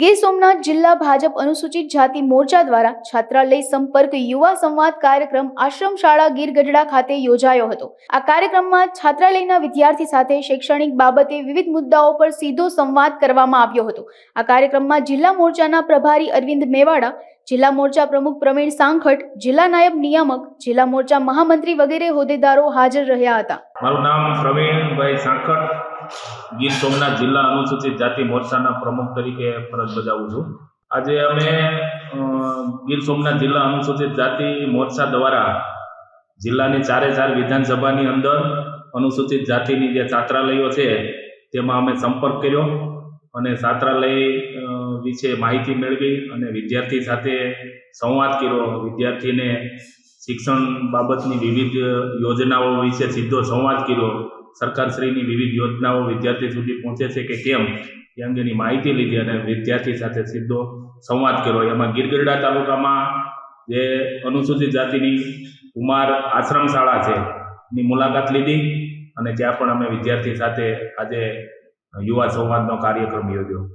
ગીર સોમનાથ જિલ્લા ભાજપ અનુસૂચિત જાતિ મોરચા દ્વારા છાત્રાલય સંપર્ક યુવા સંવાદ કાર્યક્રમ આશ્રમ શાળા ગીર ગઢડા ખાતે યોજાયો હતો. આ કાર્યક્રમમાં છાત્રાલયના વિદ્યાર્થી સાથે શૈક્ષણિક બાબતે વિવિધ મુદ્દાઓ પર સીધો સંવાદ કરવામાં આવ્યો હતો. આ કાર્યક્રમમાં જિલ્લા મોરચાના પ્રભારી અરવિંદ મેવાડા, જિલ્લા મોરચા પ્રમુખ પ્રવીણ સાંખટ જિલ્લા નાયબ નિયામક, જિલ્લા મોરચા મહામંત્રી વગેરે હોદ્દેદારો હાજર રહ્યા હતા. મારું નામ પ્રવીણભાઈ સાંકટ ગીર સોમનાથ જિલ્લા અનુસૂચિત જાતિ મોરચાના પ્રમુખ તરીકે ફરજ બજાવું છું. આજે અમે ગીર સોમનાથ જિલ્લા અનુસૂચિત જાતિ મોરચા દ્વારા જિલ્લાની ચારે ચાર વિધાનસભાની અંદર અનુસૂચિત જાતિની જે છાત્રાલયો છે, તેમાં અમે સંપર્ક કર્યો અને છાત્રાલય વિશે માહિતી મેળવી અને વિદ્યાર્થી સાથે સંવાદ કર્યો. વિદ્યાર્થીને શિક્ષણ બાબતની વિવિધ યોજનાઓ વિશે સીધો સંવાદ કર્યો. સરકારશ્રીની વિવિધ યોજનાઓ વિદ્યાર્થી સુધી પહોંચે છે કે કેમ? એ અંગેની માહિતી લીધી અને વિદ્યાર્થી સાથે સીધો સંવાદ કર્યો. એમાં ગીરગઢડા તાલુકામાં જે અનુસૂચિત જાતિની કુમાર આશ્રમ શાળા છે ની મુલાકાત લીધી અને ત્યાં પણ અમે વિદ્યાર્થી સાથે આજે યુવા સંવાદનો કાર્યક્રમ યોજ્યો.